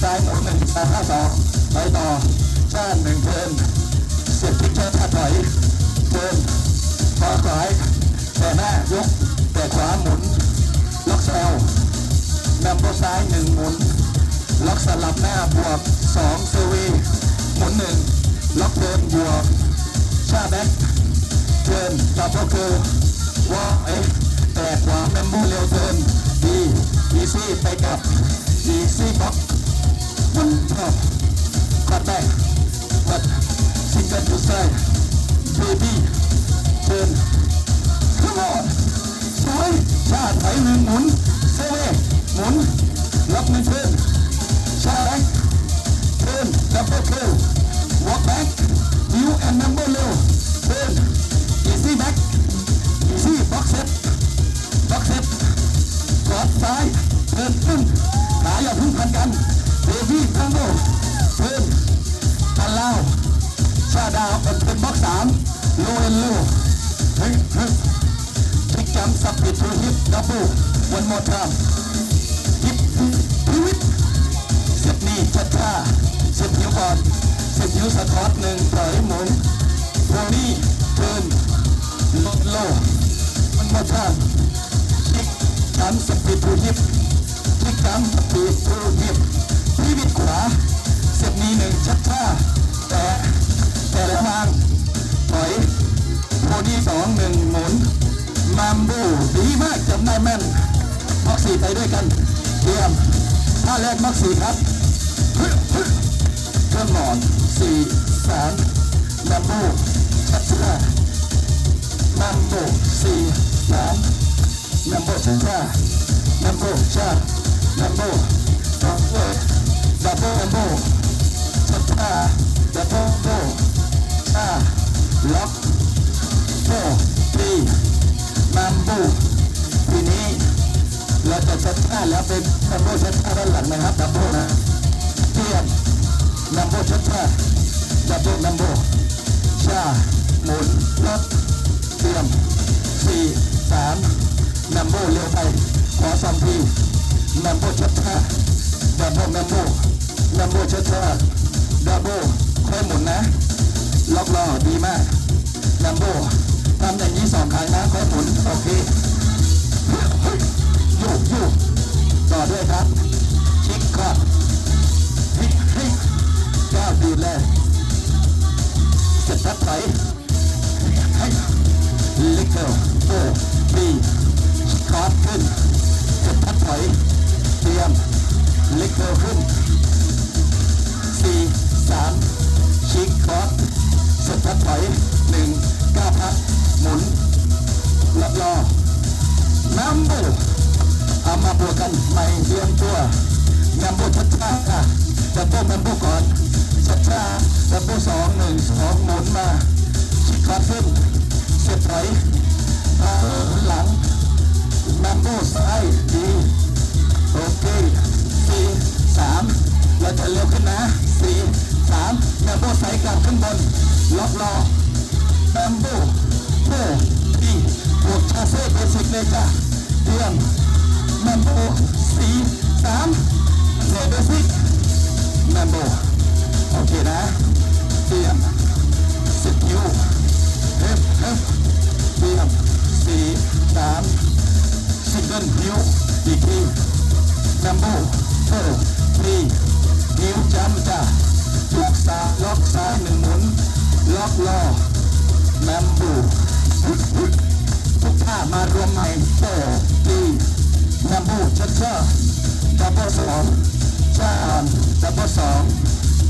ซ้ายหมุนหนึ่งสามห้าสองไปต่อชาติหนึ่งเทินเสียบทิกช้าชาถอยเทินขวาขวายแต่หน้ายกแต่ขวาหมุน ล็อกแซลนำโบซ้ายหนึ่งหมุน ล็อกสลับหน้าบวกสองเซวีหมุนหนึ่งล็อกเทินบวกชาแบ็คเทินดับเบิลเกิร์วอลเอ็กแต่ขวาแมมโบเร็วเทินดีอีซี่ไปกับ อีซี่บ็อกมันชอบกัดแบกกัดซิงเกิลดูไซด์เบบี้เดิน Come on ถอยชาติไทยหนึ่งหมุนเซเว่หมุนล็อกหนึ่งเทินชาแบ็คเทินดับเบิลเคิน โลเอ็นโลเฮ้ยฮ้ย Big jump, submit to hip, double. One more time. Hip, pivot. เสียบนี่ชัดช้าเสียบนิ้วก่อนเสียบนิ้วสะท้อนหนึ่งถอยหมุนโพนี่เทินลดโลมันมาทางคลิกจัมสปีดทูฮิปคลิกจัมสปีดทูฮิปพิวิตขวาเสียบนี้หนึ่งชัดช้าแต่แต่ละทางถอย โพนี่สองหนึ่งหมุนมัมโบดีมากจำได้แม่นม็อกซี่ไปด้วยกันเตรียมท่าแรกม็อกซี่ครับเครื่องนอนสี่สามมัมโบชัดช้ามัมโบสี่สามมัมโบชัดช้ามัมโบชามัมโบดับเบิลดับเบิลมัมโบชัดช้าดับเบิลโบชาล็อก แล้วเป็นนัมโบชัดชาด้านหลังนะครับนัมโบนะเทียมนัมโบชัดชาดับเบิลนัมโบชาหมุนรถเตรียมสี่สามนัมโบเร็วไปขอสองทีนัมโบชัดชาดับเบิลนัมโบนัมโบชัดชาดับเบิลค่อยหมุนนะล็อกล้อดีมากนัมโบทำอย่างนี้สองครั้งนะค่อยหมุนโอเค ก้าวดีดเสร็จทัดถอยให้ลิกเกิลโฟบีคอร์ดขึ้นเสร็จทัดถอยเตรียมลิกเกิลขึ้นสี่สามชิคคอร์ดเสร็จทัดถอยหนึ่งก้าวพักหมุนรับรอนัมโบเอามาบวกกันใหม่เรียมตัวนัมโบชัดช้าค่ะดับเบิลนัมโบก่อน ชัดช้าดับเบิลสองหนึ่งสองหมุนมาชิคคอร์ดขึ้นเสียบถอยเท้าหลังนัมโบซ้ายดีโอเคสี่สามเราจะเร็วขึ้นนะสี่สามนัมโบใส่กลับขึ้นบนล็อกรอแบมโบโฟดีบวกชาเซ่เบสิกเลยจ้ะเตรียมแมมโบสี่สามเซ่เบสิกแมมโบ โอเคนะเตรียมสิบคิวเฮฟเฮฟเตรียมสี่สามซิงเกิลคิวอีกทีแมมโบโฟดีนิ้วจำจ้ะล็อกซ้ายล็อกซ้ายหนึ่งหมุน ล็อกล้อแมมบูทุกท่ามารวมใหม่โฟดีแมมบูชัดเชอร์ดับเบิลสองชานดับเบิลสอง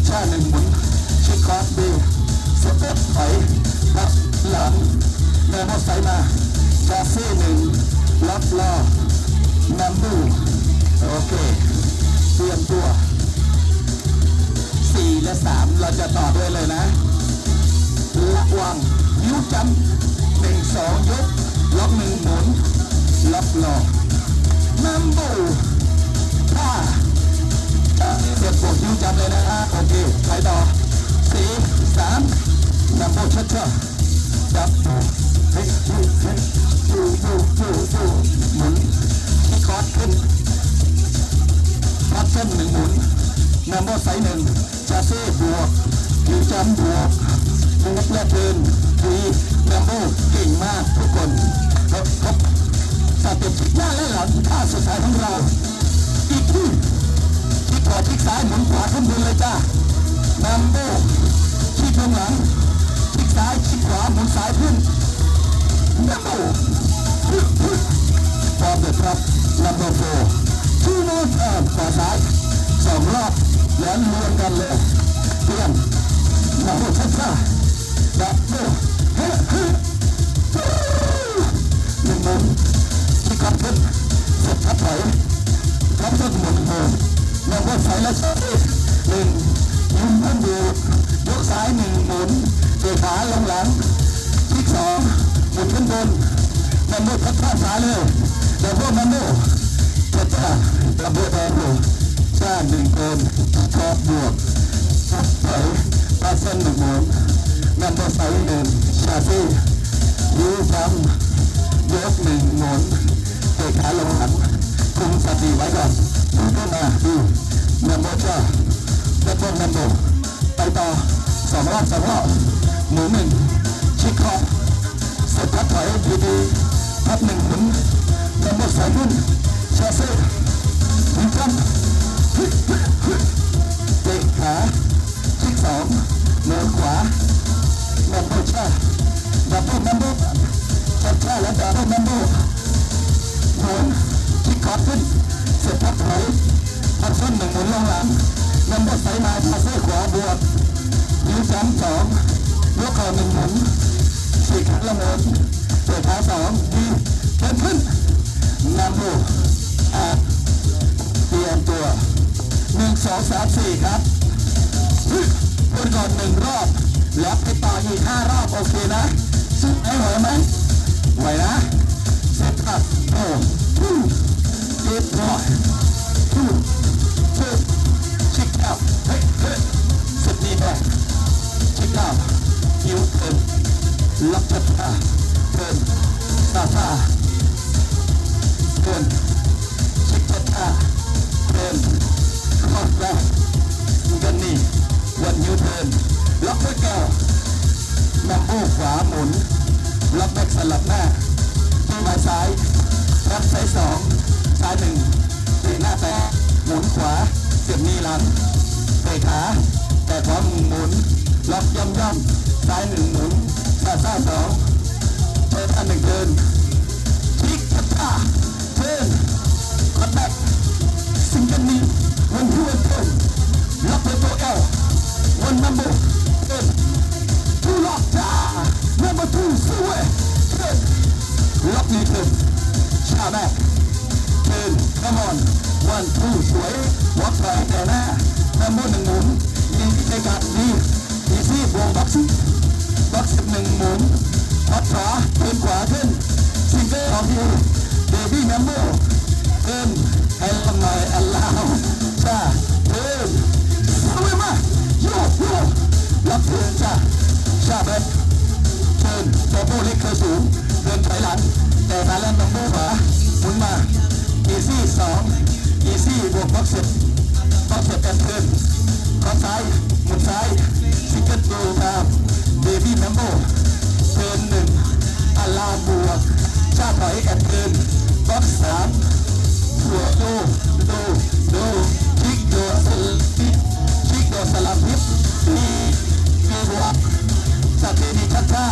ชาหนึ่งหมุนชิคคอร์บีสเต็ปถอยพับหลังแมมบูใส่มาชาซี่หนึ่งล็อกล้อแมมบูโอเค เตรียมตัวสี่และสามเราจะต่อด้วยเลยนะระวังยิ้วจำหนึ่งสองยกล็อกหนึ่งหมุนล็อกลอกนัมโบห้า เสียบกดยิ้วจำเลยนะฮะโอเคไปต่อสี่สามนัมโบชัดชัดจับเฮ้ยเฮ้ยเฮ้ยยูยูยูยูหมุนที่คอร์ดขึ้นพัดเซนหนึ่งหมุนแมมโบไซส์หนึ่งชาเซ่บวกยูจัมบวกมูฟและเดินดีแมมโบเก่งมากทุกคนครบครบสเต็ปชิดหน้าและหลังท่าสุดท้ายของเราอีกที่ ที่ขวาที่ซ้ายหมุนขวาขึ้นบนเลยจ้าแมมโบที่ตรงหลังที่ซ้ายที่ขวาหมุนซ้ายขึ้นแมมโบฟอร์มเดอะครับ number four two more time ขวาซ้ายสองรอบแล้วรวมกันเลยเตรียมมาโหช้าช้าดับเบิลเฮ้เฮ้หนึ่งมุมที่กลับขึ้นเสร็จทับถอยทับต้นหมุนโห แล้วก็ใส่และซ้ายหนึ่งยืนขึ้นอยู่ยกซ้ายหนึ่งหมุนเตะขาลงหลังที่สองหมุนขึ้นบนนัมโบทัดท่าสาเลยดับเบิลนัมโบทัดท่าดับเบิลดับเบิลชาหนึ่งคนชอบบวกชักถอยปาเส้นหนึ่งหมุนนัมโบไซหนึ่งชาซี่ยูซ้ำยกหนึ่งหมุนเตะขาลงหลังคุมสติไว้ก่อน นมาดูนัมโบจ้าดับเบิลนัมโบไปต่อสองรอบสองรอบหมุนหนึ่งชิคคอเสร็จพัดถอยดีดีพัดหนึ่งหมุนนำบดสายขึ้นชาเซ่หมุนจัมฮึฮึฮึเตะขาคลิกสองเนินขวาดับเบิลชาดับเบิลนัมเบอร์จับชาแล้วดับเบิลนัมเบอร์หมุนคลิกขอขึ้น เสร็จพัดถอยพัดส้นหนึ่งหมุนลงหลังนำบดสายมาชาเซ่ขวาบวกยืนจัมสองยกเข่าหนึ่งหมุนสี่ขาละหมุนเปิดขาสองดีเดินขึ้นนำดูอะเตรียมตัวหนึ่งสองสามสี่ครับฮึวนก่อนหนึ่งรอบ แล้วไปต่ออีกห้ารอบโอเคนะซึ่งไอ้ไหวไหมไหวนะเสร็จครับโอ้ ฮู้เรี สูงเดินถอยหลัง แต่มาแล้วนัมเบอร์ขวาหมุนมาอีซี่สองอีซี่บวกบ็อกซ์บ็อกซ์แอนเทิร์นข้อซ้ายหมุนซ้ายซิงเกิลโดูตามเบบี้แมมโบเทิร์นหนึ่งอาลาบวกชาถอยแอนเทิร์นบ็อกสามหัวโดูดูดูชิกโดสลิปชิกโดสลับฮิปมีมีบวกสเตนีชัดชา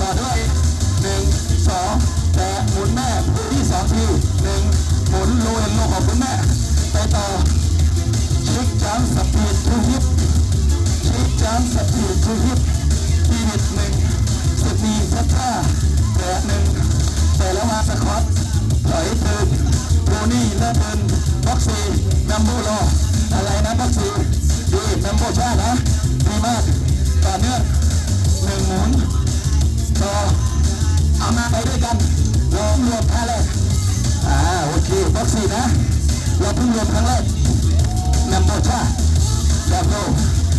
ต่อด้วย หนึ่งสองแต่หมุนแม่ที่สองทีหนึ่งหมุนโลเอ็นโลของคุณแม่ไปต่อชิกจังสปีดทูฮิปชิคจามสปีดทูฮิปพีนิดหนึ่งสปีดชัดท่าแปะหนึ่งแต่แล้วมาสควอตถอยเดินโรนี่และเดินบ็อกซี่นัมโบรออะไรนะบ็อกซี่ดีนัมโบชานะดีมากต่อเนื่องหนึ่งหมุนต่อ เอามาไปด้วยกันลองรวมครั้งแรกอ่าโอเคบล็อกสี่นะ เราเพิ่งรวมครั้งแรกนำโบชาดับโบ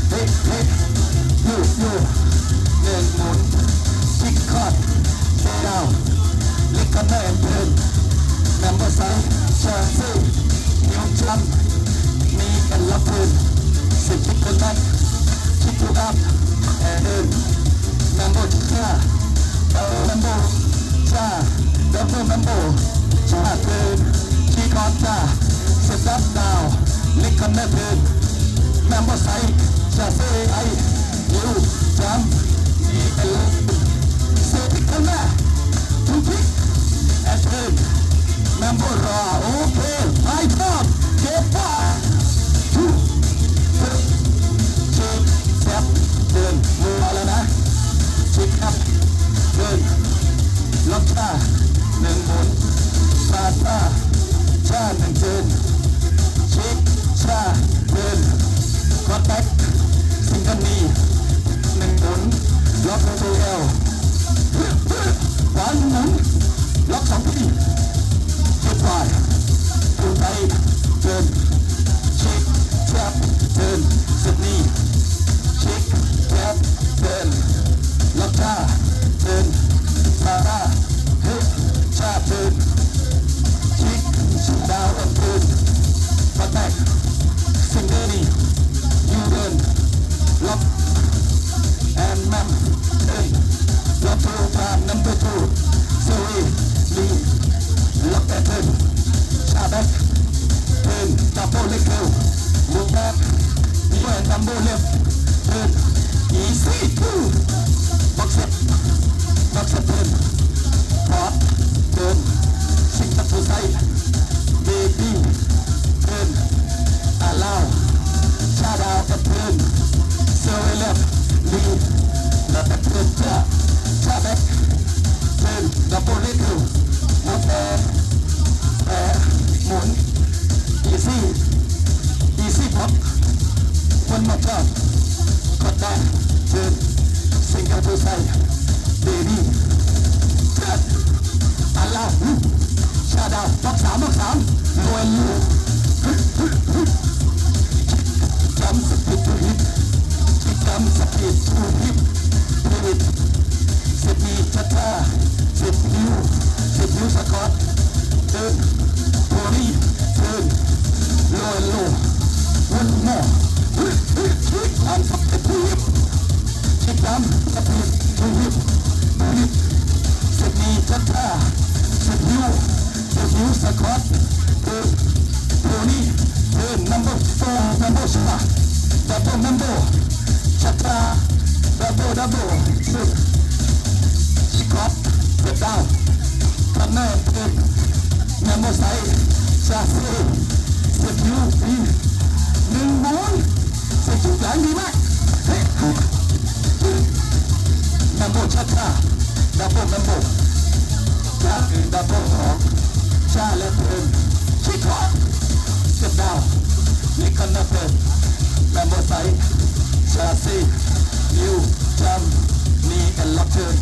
เฮ้เฮ้ยูยูเดินหมุนคิกคอดเดาวลิคอนเนอร์แอนด์เพิร์นนำโบไซเชอร์ซี่ยูจัมมีกันลับพื้นสิบติกคนแบกคิกทูอัพแอนด์เดินนำโบชา มันโบจ้าดอกตัวมันโบชาเดินขี้กอดจ้าเสีดับดาวลิกคอนเดินแมโบไซจ้เซไอยูจำยีเซติคัม่ทุกทิอดเดินแมโบรอโอเคไอท็อปเก็บป้า the well. number four, number five, double double double. in. Kick up. Sit down. Nick on nothing. Member side. Chassis. You, jam, me, and lockdown.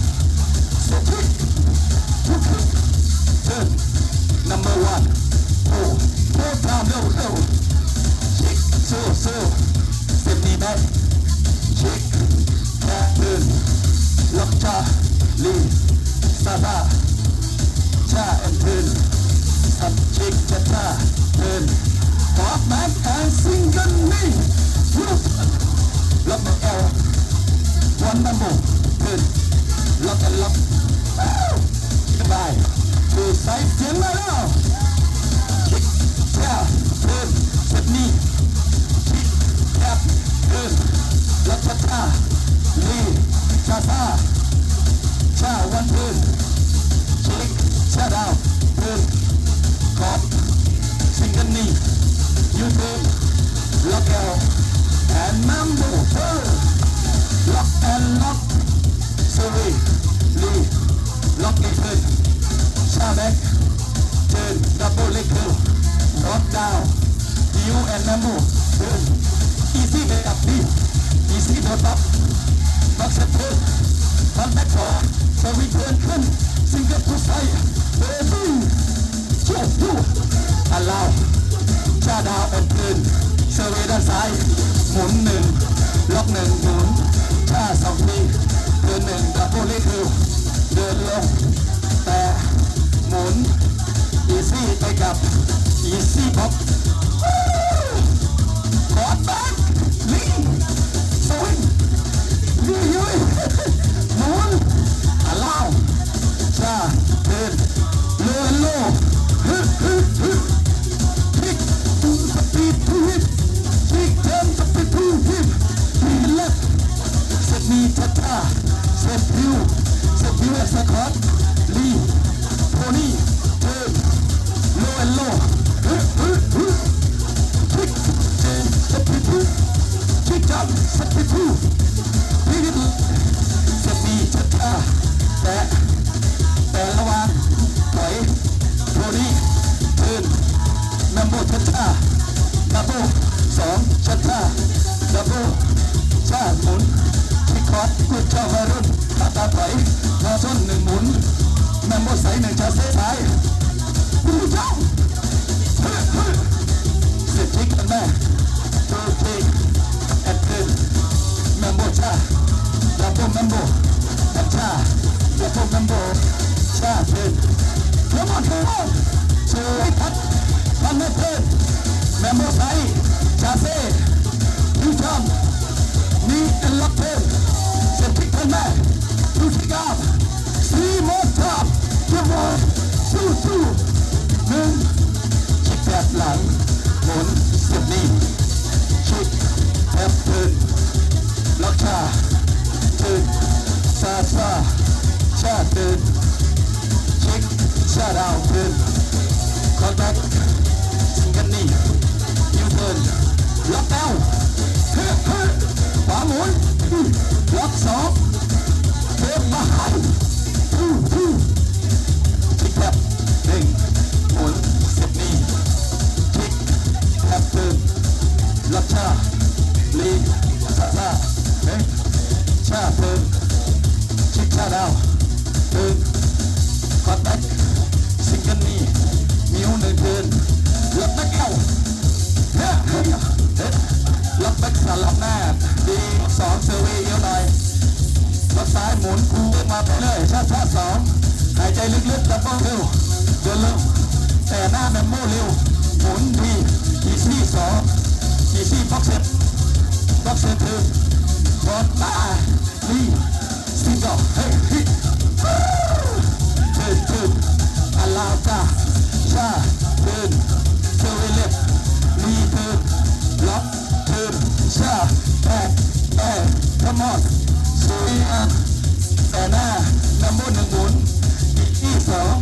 So quick. Too quick. Turn. Number one. Pull. Pull down. No, no. Kick. So, so. Step knee back. Kick. Back. Turn. Lock jaw. Lee. Sada. Cha and turn. ทับชิกจะตาเดินขอแบทแอนซิงเกิลนี่ยุบล็อกเอลวันดัมโบเดินล็อกแอนล็อกสบายดูไซส์เสียงมาแล้วชิกแย่เดินเซตนี่คิกแย่เดินล็อกจะตาลีชาซาชาวันเดินชิกชาดาว And Mambo Pearl. Lock and lock. Surrey, Lee, Lock turn, double leg hill. Down. You and number turn. องหนึ่งหมุนถ้าสองทีเดินหนึ่งดับโบลเลขคือเดินลง แต่หมุนอีซี่ไปกับอีซี่บ๊อป ไหนจะเส้นสยคุณผู้ชมสิบทิกกันแม่ตูทิกแอดเฟนเมมโบชาดับเบิลเมมโบดับชาดับเบิลเมมโบชาขึ้นเขมอนเขมอนช่วยทัดพันไม่เพิ่มเมมโบไซชาเซ่ผู้ชมมีแต่ลับเพิ่มสิบทิกันแม่ดูที่กอัพ Three more. ชั่วโมสู้สู้หนึ่งจิกแบบหลังหมุน นฟูมาไปเลยช้าช้าสองหายใจลึกๆดับเบิลเร็วเดินเร็วแต่หน้าแมมโมเร็วหมุนทีอีซี่สองอีซี่บ็อกเซ็ตบ็อกเซ็ตคือบอลตาลีซิงกเฮ้ยฮิตทึบทึบอาลาจาชาทึบเซเวเล็บลีทึบล็อกทึบชาแอดแอด come on, so we are. แต่หน้านัมเบอร์หนึ่งบุญที่สอง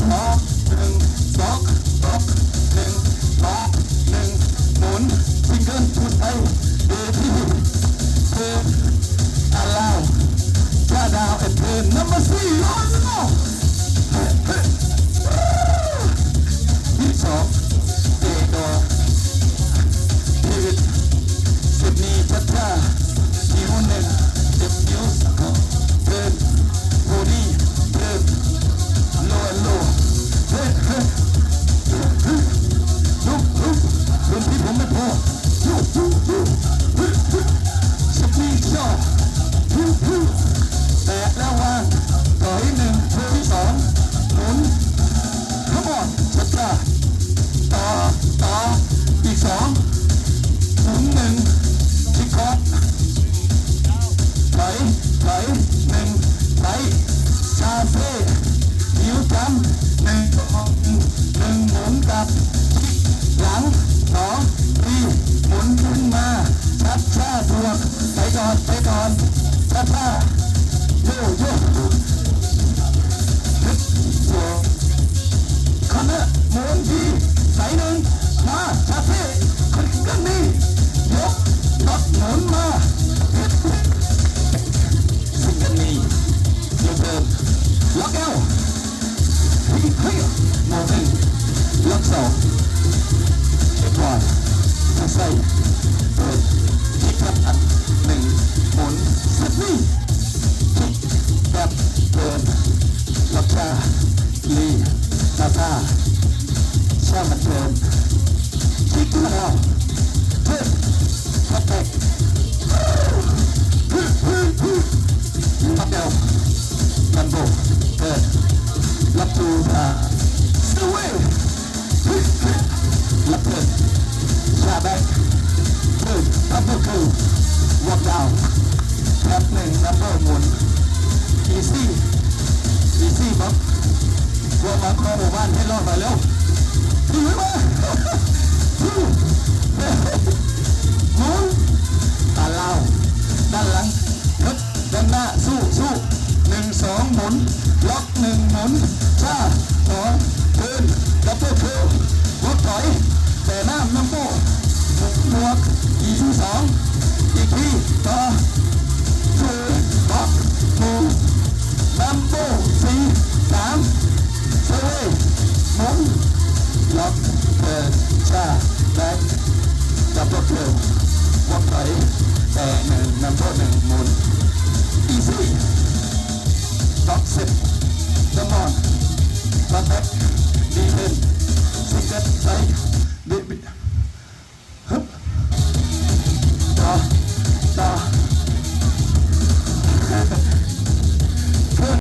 สองหนึ่งสองสองหนึ่งสองหนึ่งหมุนซิงเกิลพุดไทยเดที่เพิ่มอาลาวชาดาวเอ็ดเพิ่มนัมเบอร์สี่โอ้โห วกอีที่สองอีกทีต่อฝืนบล็อกมูลัมโบสี่สามเซเว่หมุนล็อกเปิดชาแบงจับรถเร็ววอกถอยแต่หนึ่งนำโทษหนึ่งหมุนอีซี่ล็อกสิบจำนวน Perfect. Defense. Single side.